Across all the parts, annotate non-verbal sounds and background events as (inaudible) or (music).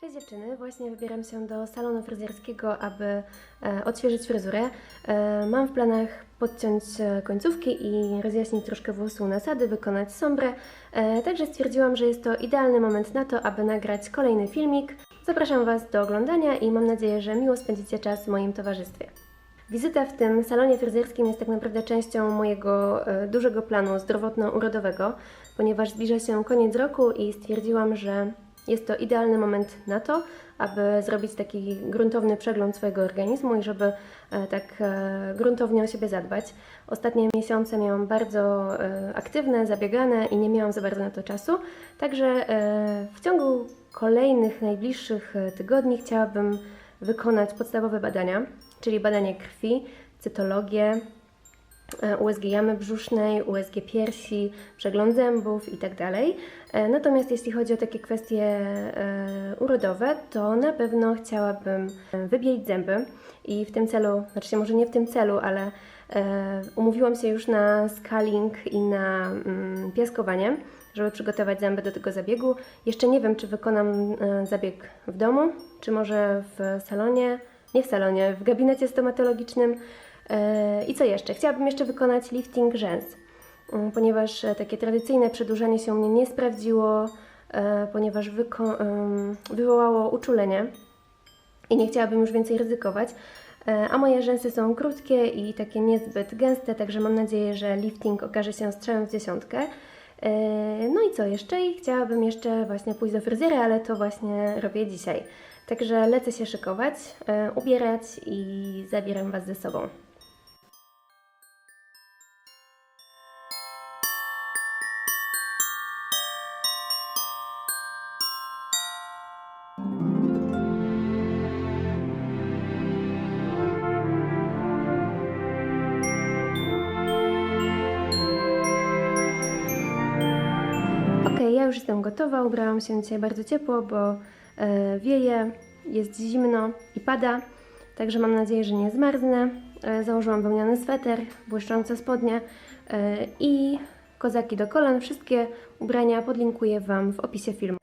Cześć dziewczyny, właśnie wybieram się do salonu fryzjerskiego, aby e, odświeżyć fryzurę. E, mam w planach podciąć e, końcówki i rozjaśnić troszkę włosów nasady, wykonać sombrę. Także stwierdziłam, że jest to idealny moment na to, aby nagrać kolejny filmik. Zapraszam Was do oglądania i mam nadzieję, że miło spędzicie czas w moim towarzystwie. Wizyta w tym salonie fryzjerskim jest tak naprawdę częścią mojego dużego planu zdrowotno-urodowego, ponieważ zbliża się koniec roku i stwierdziłam, że jest to idealny moment na to, aby zrobić taki gruntowny przegląd swojego organizmu i żeby e, tak e, gruntownie o siebie zadbać. Ostatnie miesiące miałam bardzo e, aktywne, zabiegane i nie miałam za bardzo na to czasu, także w ciągu kolejnych, najbliższych tygodni chciałabym wykonać podstawowe badania, czyli badanie krwi, cytologię, USG jamy brzusznej, USG piersi, przegląd zębów itd. E, Natomiast jeśli chodzi o takie kwestie e, urodowe, to na pewno chciałabym e, wybielić zęby i w tym celu, znaczy może nie w tym celu, ale e, umówiłam się już na scaling i na mm, piaskowanie, żeby przygotować zęby do tego zabiegu. Jeszcze nie wiem, czy wykonam e, zabieg w domu, czy może w salonie, nie w salonie, w gabinecie stomatologicznym. E, I co jeszcze? Chciałabym jeszcze wykonać lifting rzęs, mm, ponieważ e, takie tradycyjne przedłużanie się u mnie nie sprawdziło, e, ponieważ wywołało uczulenie i nie chciałabym już więcej ryzykować. A moje rzęsy są krótkie i takie niezbyt gęste, także mam nadzieję, że lifting okaże się strzałem w dziesiątkę. No i co jeszcze? I chciałabym jeszcze właśnie pójść do fryzjera, ale to właśnie robię dzisiaj. Także lecę się szykować, ubierać i zabieram Was ze sobą. Ja już jestem gotowa. Ubrałam się dzisiaj bardzo ciepło, bo e, wieje, jest zimno i pada. Także mam nadzieję, że nie zmarznę. E, założyłam wełniany sweter, błyszczące spodnie e, i kozaki do kolan. Wszystkie ubrania podlinkuję Wam w opisie filmu.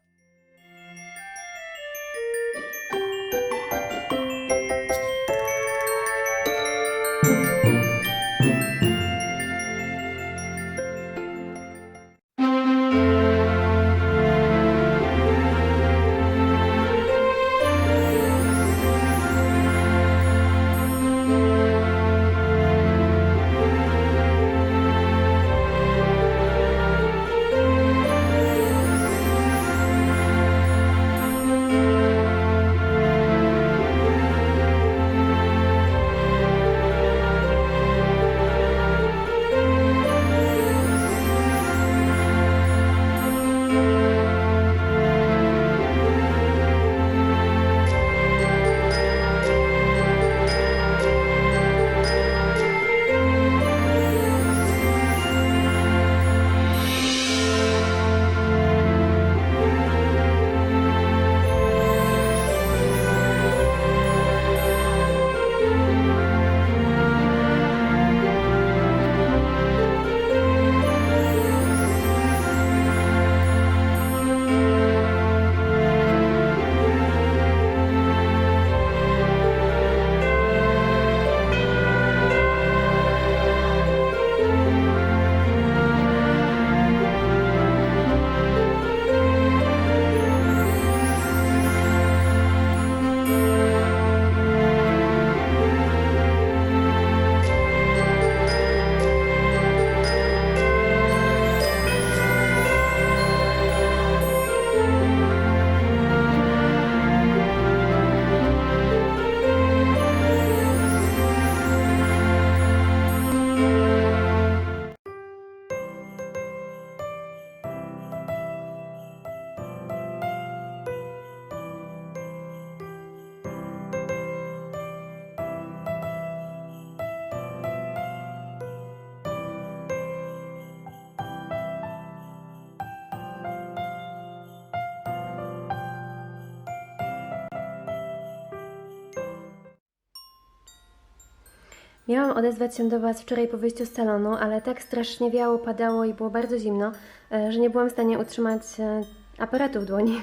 Miałam odezwać się do Was wczoraj po wyjściu z salonu, ale tak strasznie wiało, padało i było bardzo zimno, e, że nie byłam w stanie utrzymać e, aparatu w dłoni.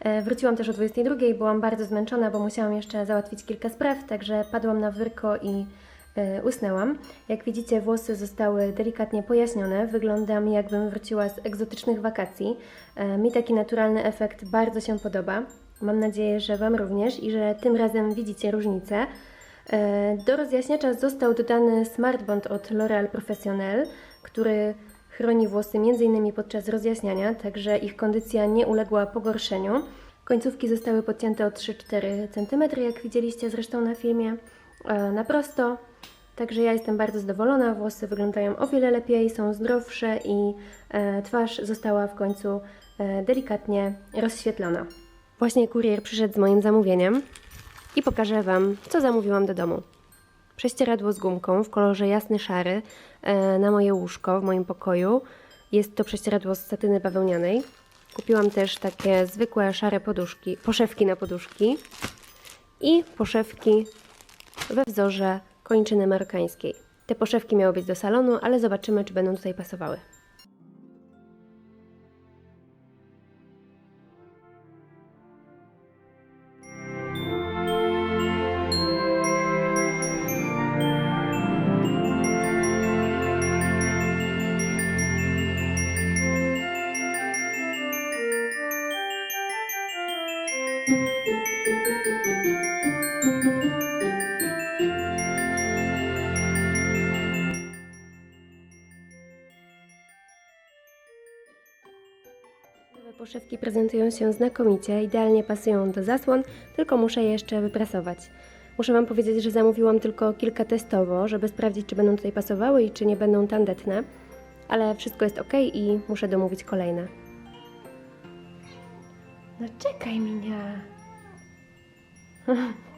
E, Wróciłam też o 22, byłam bardzo zmęczona, bo musiałam jeszcze załatwić kilka spraw, także padłam na wyrko i usnęłam. Jak widzicie, włosy zostały delikatnie pojaśnione. Wyglądam jakbym wróciła z egzotycznych wakacji. Mi taki naturalny efekt bardzo się podoba. Mam nadzieję, że Wam również i że tym razem widzicie różnicę. E, Do rozjaśniacza został dodany Smart Bond od L'Oreal Professionnel, który chroni włosy m.in. podczas rozjaśniania, także ich kondycja nie uległa pogorszeniu. Końcówki zostały podcięte o 3-4 cm, jak widzieliście zresztą na filmie, e, na prosto. Także ja jestem bardzo zadowolona, włosy wyglądają o wiele lepiej, są zdrowsze i e, twarz została w końcu delikatnie rozświetlona. Właśnie kurier przyszedł z moim zamówieniem i pokażę Wam, co zamówiłam do domu. Prześcieradło z gumką w kolorze jasny szary e, na moje łóżko w moim pokoju. Jest to prześcieradło z satyny bawełnianej. Kupiłam też takie zwykłe szare poduszki, poszewki na poduszki i poszewki we wzorze kończyny marokańskiej. Te poszewki miały być do salonu, ale zobaczymy, czy będą tutaj pasowały. Poszewki prezentują się znakomicie, idealnie pasują do zasłon, tylko muszę je jeszcze wyprasować. Muszę Wam powiedzieć, że zamówiłam tylko kilka testowo, żeby sprawdzić, czy będą tutaj pasowały i czy nie będą tandetne, ale wszystko jest ok i muszę domówić kolejne. No czekaj, Minia. (laughs)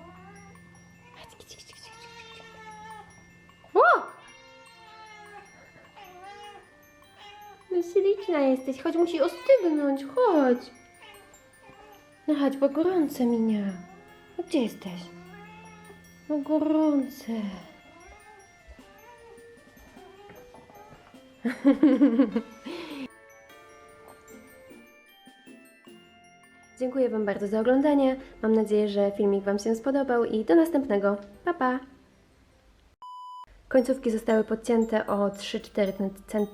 No śliczna jesteś, chodź, musi ostygnąć, chodź. No chodź, bo gorące, Minia. No gdzie jesteś? No gorące. (laughs) Dziękuję Wam bardzo za oglądanie. Mam nadzieję, że filmik Wam się spodobał i do następnego. Pa, pa! Końcówki zostały podcięte o 3-4 cm.